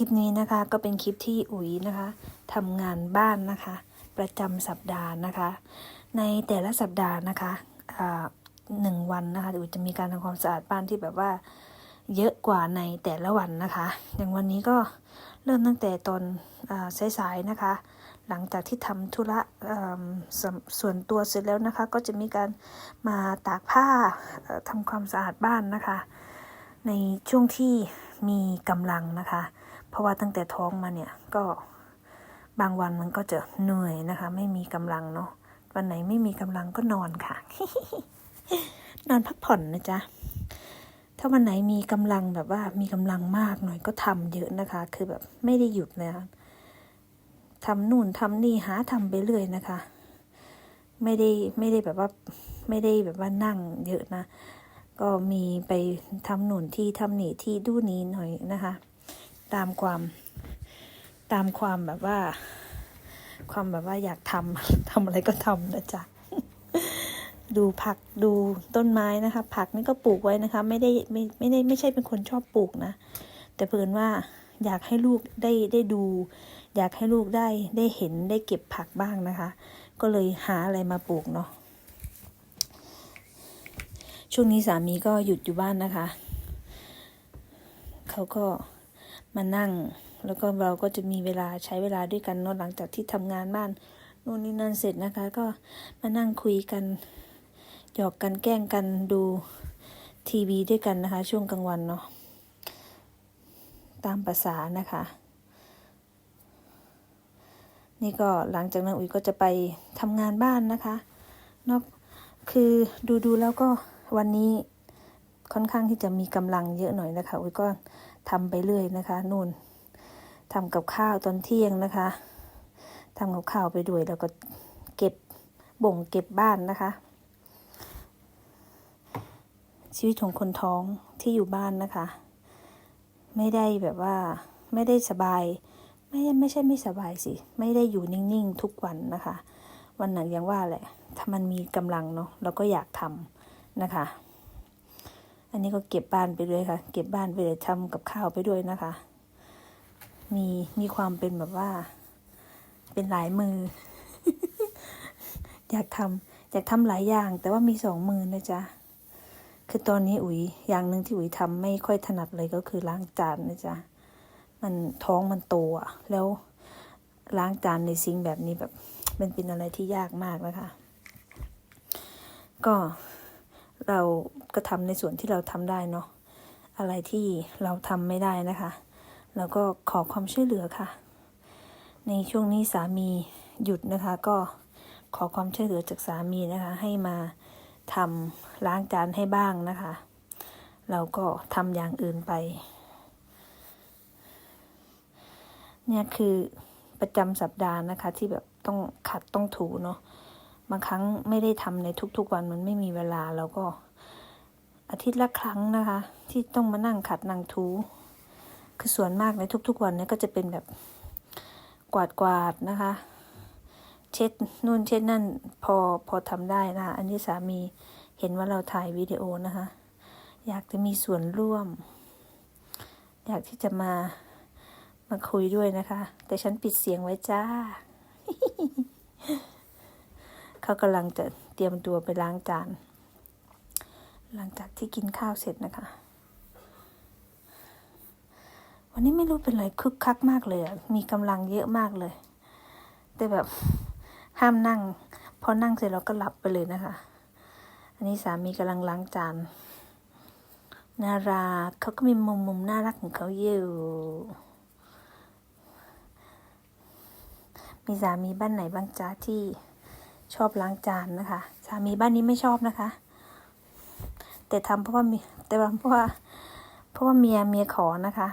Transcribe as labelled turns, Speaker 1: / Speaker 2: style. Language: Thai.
Speaker 1: คลิปนี้นะคะก็เป็นคลิปที่อุ๋ยนะคะทำงานบ้านนะคะ ประจำสัปดาห์นะคะ ในแต่ละสัปดาห์นะคะหนึ่งวันนะคะอุ๋ยจะมีการทำความสะอาดบ้านที่แบบว่าเยอะกว่าในแต่ละวันนะคะ อย่างวันนี้ก็เริ่มตั้งแต่ตอนสายๆนะคะ หลังจากที่ทำธุระส,ส่วนตัวเสร็จแล้วนะคะ ก็จะมีการมาตากผ้าทำความสะอาดบ้านนะคะ ในช่วงที่มีกำลังนะคะ เพราะว่าตั้งแต่ท้องมาเนี่ยก็บางวันมันก็จะเหนื่อยนะคะ ไม่มีกำลังเนาะวันไหนไม่มีกำลังก็นอนค่ะ นอนพักผ่อนนะจ๊ะถ้าวันไหนมีกำลังแบบว่ามีกำลังมากหน่อยก็ทำเยอะนะคะ คือแบบไม่ได้หยุดนะคะทำนู่นทำนี่หาทำไปเรื่อยนะคะ ไม่ได้ไม่ได้แบบว่าไม่ได้แบบว่านั่งเยอะนะ ก็มีไปทำหนุนที่ทำหนีที่ดูนี้หน่อยนะคะ ตามความตามความแบบว่า ความแบบว่าอยากทำทำอะไรก็ทำนะจ๊ะดูผักดูต้นไม้นะคะ ผักนี่ก็ปลูกไว้นะคะ ไม่ได้ไม่ไม่ได้ไม่ใช่เป็นคนชอบปลูกนะ แต่เพิ่นว่าอยากให้ลูกได้ได้ดู อยากให้ลูกได้ได้เห็นได้เก็บผักบ้างนะคะ ก็เลยหาอะไรมาปลูกเนาะช่วงนี้สามีก็หยุดอยู่บ้านนะคะ เขาก็ มานั่ง แล้วก็เราก็จะมีเวลาใช้เวลาด้วยกันเนาะหลังจากที่ทำงานบ้านนู่นนี่นั่นเสร็จนะคะ ก็มานั่งคุยกันหยอกกันแกล้งกันดูทีวีด้วยกันนะคะ ช่วงกลางวันเนาะตามภาษานะคะ นี่ก็หลังจากนั้นอุ๋ยก็จะไปทำงานบ้านนะคะนอกคือดูดูๆแล้วก็วันนี้ ค่อนข้างที่จะมีกำลังเยอะหน่อยนะคะอุ๋ยก็ทำไปเรื่อยนะคะนู่นทำกับข้าวตอนเที่ยงนะคะทำกับข้าวไปด้วยแล้วก็เก็บบ่งเก็บบ้านนะคะ ชีวิตของคนท้องที่อยู่บ้านนะคะ ไม่ได้แบบว่าไม่ได้สบาย ไม่ไม่ใช่ไม่สบายสิ ไม่ได้อยู่นิ่งๆ ทุกวันนะคะ วันไหนยังว่าแหละ ถ้ามันมีกำลังเนาะเราก็อยากทำนะคะ อันนี้ก็เก็บบ้านไปด้วยค่ะ เก็บบ้านไปเลยทำกับข้าวไปด้วยนะคะ มีมีความเป็นแบบว่า เป็นหลายมือ อยากทำอยากทำหลายอย่าง แต่ว่ามีสองมือนะจ๊ะคือตอนนี้อุ๋ยอย่างหนึ่งที่อุ๋ยทำไม่ค่อยถนัดเลยก็คือล้างจานนะจ๊ะมันท้องมันโตอะแล้วล้างจานในซิงแบบนี้แบบมันเป็นอะไรที่ยากมากนะคะ ก็ เราก็ทำในส่วนที่เราทำได้เนาะอะไรที่เราทำไม่ได้นะคะเราก็ขอความช่วยเหลือค่ะ ในช่วงนี้สามีหยุดนะคะ ก็ขอความช่วยเหลือจากสามีนะคะ ให้มาทำล้างจานให้บ้างนะคะ เราก็ทำอย่างอื่นไป เนี่ยคือประจำสัปดาห์นะคะ ที่แบบต้องขัดต้องถูเนาะ บางครั้งไม่ได้ทำในทุกๆวันมันไม่มีเวลาเราก็อาทิตย์ละครั้งนะคะ ที่ต้องมานั่งขัดนั่งถูคือส่วนมากในทุกๆวันเนี่ยก็จะเป็นแบบกวาดกวาดๆนะคะ เช็ดนู่นเช็ดนั่นพอพอทำได้นะคะอันนี้สามีเห็นว่าเราถ่ายวิดีโอนะคะ อยากจะมีส่วนร่วม อยากที่จะมามาคุยด้วยนะคะ แต่ฉันปิดเสียงไว้จ้า เขากำลังจะเตรียมตัวไปล้างจาน หลังจากที่กินข้าวเสร็จนะคะ วันนี้ไม่รู้เป็นอะไรคึกคักมากเลยมีกำลังเยอะมากเลย แต่แบบห้ามนั่ง พอนั่งเสร็จเราก็หลับไปเลยนะคะ อันนี้สามีกำลังล้างจานนารักเขาก็มีมุมมุมน่ารักของเขาอยู่ มีสามีบ้านไหนบ้างจ้าที่ ชอบล้างจานนะคะ สามีบ้านนี้ไม่ชอบนะคะ แต่ทำเพราะว่ามีแต่ทำเพราะว่าเพราะว่าเมียเมียขอนะคะ